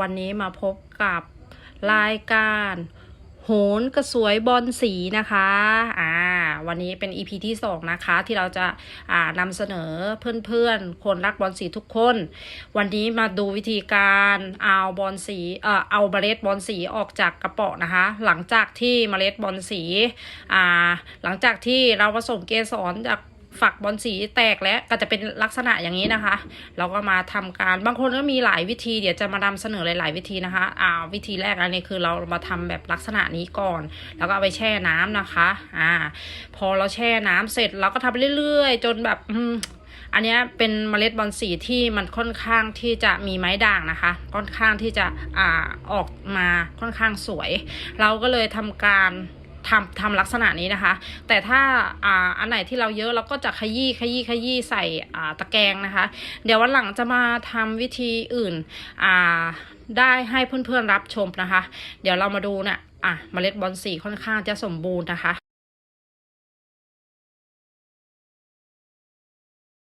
วันนี้มาพบกับรายการโหนกระสวยบอลสีนะคะ อ่า วันนี้เป็น EP ที่ 2 นะคะ ที่เราจะอ่านำเสนอเพื่อนๆ คนรักบอลสีทุกคน วันนี้มาดูวิธีการเอาบอลสี เอ่อ เอาเมล็ดบอลสีออกจากกระป๋อนะคะ หลังจากที่เมล็ดบอลสี อ่า หลังจากที่เราผสมเกสรจาก ฝักบอลสีแตกแล้วก็จะเป็นลักษณะอย่างนี้นะคะ เราก็มาทำการบางคนก็มีหลายวิธีเดี๋ยวจะมานำเสนอหลาย ๆ วิธีนะคะอ่าวิธีแรกอันนี้คือเรามาทำแบบลักษณะนี้ก่อน แล้วก็เอาไปแช่น้ำนะคะอ่าพอเราแช่น้ำเสร็จเราก็ทำไปเรื่อย ๆ จนแบบอืมอันนี้เป็นเมล็ดบอลสีที่มันค่อนข้างที่จะมีไม้ด่างนะคะ ค่อนข้างที่จะอ่าออกมาค่อนข้างสวย เราก็เลยทำการ ทำทำลักษณะนี้นะคะ แต่ถ้าอ่าอันไหนที่เราเยอะเราก็จะขยี้ขยี้ขยี้ใส่อ่าตะแกรงนะคะ เดี๋ยววันหลังจะมาทำวิธีอื่นอ่าได้ให้เพื่อนๆรับชมนะคะ เดี๋ยวเรามาดูเนะ่ยอะเมล็ดบอลสีค่อนข้างจะสมบูรณ์นะคะ